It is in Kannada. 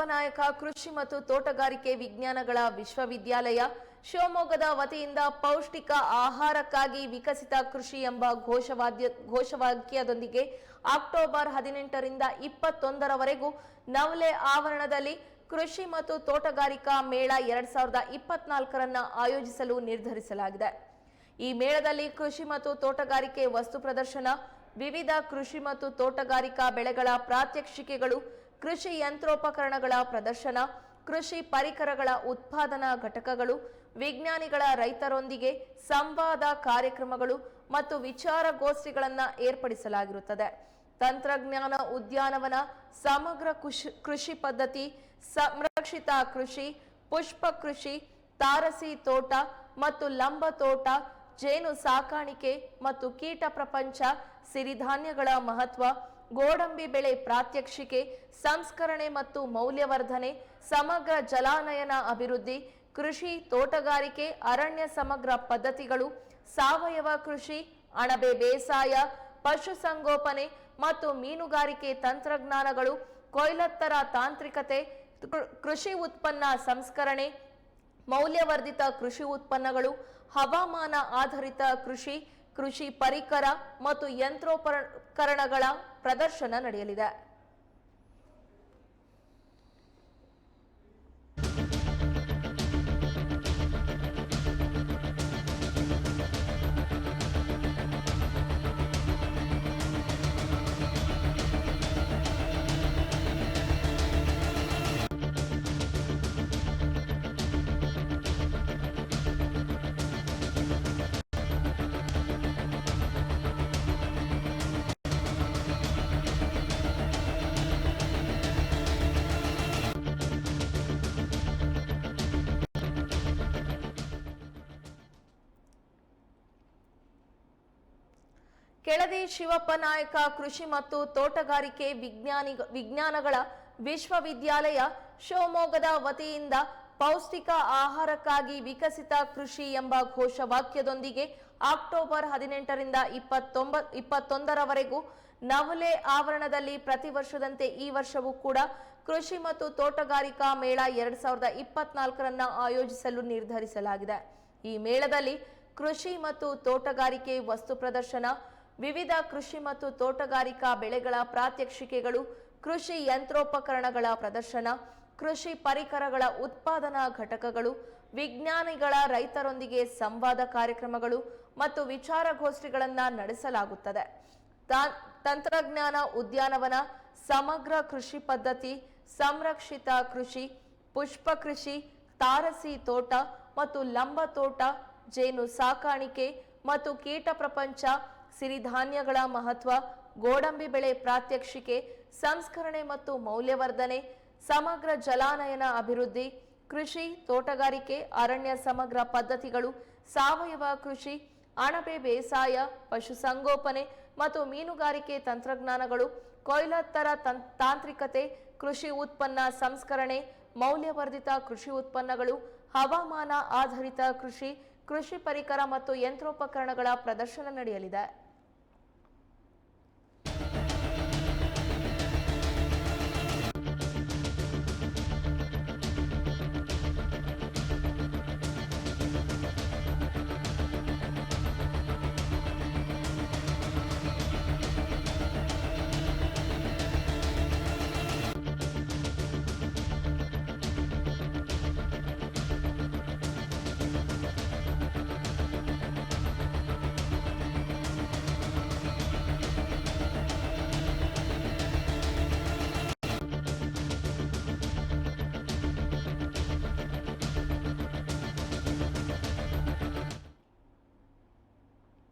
ಶಿವಪ್ಪನಾಯಕ ಕೃಷಿ ಮತ್ತು ತೋಟಗಾರಿಕೆ ವಿಜ್ಞಾನಗಳ ವಿಶ್ವವಿದ್ಯಾಲಯ ಶಿವಮೊಗ್ಗದ ವತಿಯಿಂದ ಪೌಷ್ಟಿಕ ಆಹಾರಕ್ಕಾಗಿ ವಿಕಸಿತ ಕೃಷಿ ಎಂಬ ಘೋಷವಾದ್ಯ, ಘೋಷವಾಕ್ಯದೊಂದಿಗೆ ಅಕ್ಟೋಬರ್ ಹದಿನೆಂಟರಿಂದ ಇಪ್ಪತ್ತೊಂದರವರೆಗೂ ನವಲೆ ಆವರಣದಲ್ಲಿ ಕೃಷಿ ಮತ್ತು ತೋಟಗಾರಿಕಾ ಮೇಳ ಎರಡ್ ಸಾವಿರದ ಇಪ್ಪತ್ನಾಲ್ಕರನ್ನ ಆಯೋಜಿಸಲು ನಿರ್ಧರಿಸಲಾಗಿದೆ. ಈ ಮೇಳದಲ್ಲಿ ಕೃಷಿ ಮತ್ತು ತೋಟಗಾರಿಕೆ ವಸ್ತು ಪ್ರದರ್ಶನ, ವಿವಿಧ ಕೃಷಿ ಮತ್ತು ತೋಟಗಾರಿಕಾ ಬೆಳೆಗಳ ಪ್ರಾತ್ಯಕ್ಷಿಕೆಗಳು ಕೃಷಿ ಯಂತ್ರೋಪಕರಣಗಳ ಪ್ರದರ್ಶನ, ಕೃಷಿ ಪರಿಕರಗಳ ಉತ್ಪಾದನಾ ಘಟಕಗಳು, ವಿಜ್ಞಾನಿಗಳ ರೈತರೊಂದಿಗೆ ಸಂವಾದ ಕಾರ್ಯಕ್ರಮಗಳು ಮತ್ತು ವಿಚಾರಗೋಷ್ಠಿಗಳನ್ನು ಏರ್ಪಡಿಸಲಾಗಿರುತ್ತದೆ. ತಂತ್ರಜ್ಞಾನ ಉದ್ಯಾನವನ ಸಮಗ್ರ ಕೃಷಿ ಕೃಷಿ ಪದ್ಧತಿ, ಸಂರಕ್ಷಿತ ಕೃಷಿ, ಪುಷ್ಪ ಕೃಷಿ, ತಾರಸಿ ತೋಟ ಮತ್ತು ಲಂಬ ತೋಟ, ಜೇನು ಸಾಕಾಣಿಕೆ ಮತ್ತು ಕೀಟ ಪ್ರಪಂಚ, ಸಿರಿಧಾನ್ಯಗಳ ಮಹತ್ವ ಗೋಡಂಬಿ ಬೆಳೆ ಪ್ರಾತ್ಯಕ್ಷಿಕೆ, ಸಂಸ್ಕರಣೆ ಮತ್ತು ಮೌಲ್ಯವರ್ಧನೆ, ಸಮಗ್ರ ಜಲಾನಯನ ಅಭಿವೃದ್ಧಿ, ಕೃಷಿ ತೋಟಗಾರಿಕೆ, ಅರಣ್ಯ ಸಮಗ್ರ ಪದ್ಧತಿಗಳು, ಸಾವಯವ ಕೃಷಿ, ಅಣಬೆ ಬೇಸಾಯ ಪಶುಸಂಗೋಪನೆ ಮತ್ತು ಮೀನುಗಾರಿಕೆ ತಂತ್ರಜ್ಞಾನಗಳು, ಕೊಯ್ಲತ್ತರ ತಾಂತ್ರಿಕತೆ ಕೃಷಿ ಉತ್ಪನ್ನ ಸಂಸ್ಕರಣೆ, ಮೌಲ್ಯವರ್ಧಿತ ಕೃಷಿ ಉತ್ಪನ್ನಗಳು, ಹವಾಮಾನ ಆಧಾರಿತ ಕೃಷಿ ಕೃಷಿ ಪರಿಕರ ಮತ್ತು ಯಂತ್ರೋಪಕರಣಗಳ ಪ್ರದರ್ಶನ ನಡೆಯಲಿದೆ. ಕೆಳದಿ ಶಿವಪ್ಪ ನಾಯಕ ಕೃಷಿ ಮತ್ತು ತೋಟಗಾರಿಕೆ ವಿಜ್ಞಾನಿ ವಿಜ್ಞಾನಗಳ ವಿಶ್ವವಿದ್ಯಾಲಯ ಶಿವಮೊಗ್ಗದ ವತಿಯಿಂದ ಪೌಷ್ಟಿಕ ಆಹಾರಕ್ಕಾಗಿ ವಿಕಸಿತ ಕೃಷಿ ಎಂಬ ಘೋಷವಾಕ್ಯದೊಂದಿಗೆ ಅಕ್ಟೋಬರ್ ಹದಿನೆಂಟರಿಂದ ಇಪ್ಪತ್ತೊಂಬ ಇಪ್ಪತ್ತೊಂದರವರೆಗೂ ನವಲೆ ಆವರಣದಲ್ಲಿ ಪ್ರತಿ ವರ್ಷದಂತೆ ಈ ವರ್ಷವೂ ಕೂಡ ಕೃಷಿ ಮತ್ತು ತೋಟಗಾರಿಕಾ ಮೇಳ ಎರಡ್ ಸಾವಿರದ ಇಪ್ಪತ್ನಾಲ್ಕರನ್ನ ಆಯೋಜಿಸಲು ನಿರ್ಧರಿಸಲಾಗಿದೆ. ಈ ಮೇಳದಲ್ಲಿ ಕೃಷಿ ಮತ್ತು ತೋಟಗಾರಿಕೆ ವಸ್ತು ಪ್ರದರ್ಶನ ವಿವಿಧ ಕೃಷಿ ಮತ್ತು ತೋಟಗಾರಿಕಾ ಬೆಳೆಗಳ ಪ್ರಾತ್ಯಕ್ಷಿಕೆಗಳು, ಕೃಷಿ ಯಂತ್ರೋಪಕರಣಗಳ ಪ್ರದರ್ಶನ, ಕೃಷಿ ಪರಿಕರಗಳ ಉತ್ಪಾದನಾ ಘಟಕಗಳು, ವಿಜ್ಞಾನಿಗಳ ರೈತರೊಂದಿಗೆ ಸಂವಾದ ಕಾರ್ಯಕ್ರಮಗಳು ಮತ್ತು ವಿಚಾರಗೋಷ್ಠಿಗಳನ್ನು ನಡೆಸಲಾಗುತ್ತದೆ. ತಂತ್ರಜ್ಞಾನ ಉದ್ಯಾನವನ, ಸಮಗ್ರ ಕೃಷಿ ಪದ್ಧತಿ, ಸಂರಕ್ಷಿತ ಕೃಷಿ, ಪುಷ್ಪ ಕೃಷಿ, ತಾರಸಿ ತೋಟ ಮತ್ತು ಲಂಬ ತೋಟ, ಜೇನು ಸಾಕಾಣಿಕೆ ಮತ್ತು ಕೀಟ ಪ್ರಪಂಚ ಸಿರಿಧಾನ್ಯಗಳ ಮಹತ್ವ, ಗೋಡಂಬಿ ಬೆಳೆ ಪ್ರಾತ್ಯಕ್ಷಿಕೆ, ಸಂಸ್ಕರಣೆ ಮತ್ತು ಮೌಲ್ಯವರ್ಧನೆ, ಸಮಗ್ರ ಜಲಾನಯನ ಅಭಿವೃದ್ಧಿ, ಕೃಷಿ, ತೋಟಗಾರಿಕೆ, ಅರಣ್ಯ ಸಮಗ್ರ ಪದ್ಧತಿಗಳು, ಸಾವಯವ ಕೃಷಿ, ಅಣಬೆ ಬೇಸಾಯ ಪಶುಸಂಗೋಪನೆ ಮತ್ತು ಮೀನುಗಾರಿಕೆ ತಂತ್ರಜ್ಞಾನಗಳು, ಕೊಯ್ಲತ್ತರ ತಾಂತ್ರಿಕತೆ, ಕೃಷಿ ಉತ್ಪನ್ನ ಸಂಸ್ಕರಣೆ, ಮೌಲ್ಯವರ್ಧಿತ ಕೃಷಿ ಉತ್ಪನ್ನಗಳು, ಹವಾಮಾನ ಆಧಾರಿತ ಕೃಷಿ ಕೃಷಿ ಪರಿಕರ ಮತ್ತು ಯಂತ್ರೋಪಕರಣಗಳ ಪ್ರದರ್ಶನ ನಡೆಯಲಿದೆ.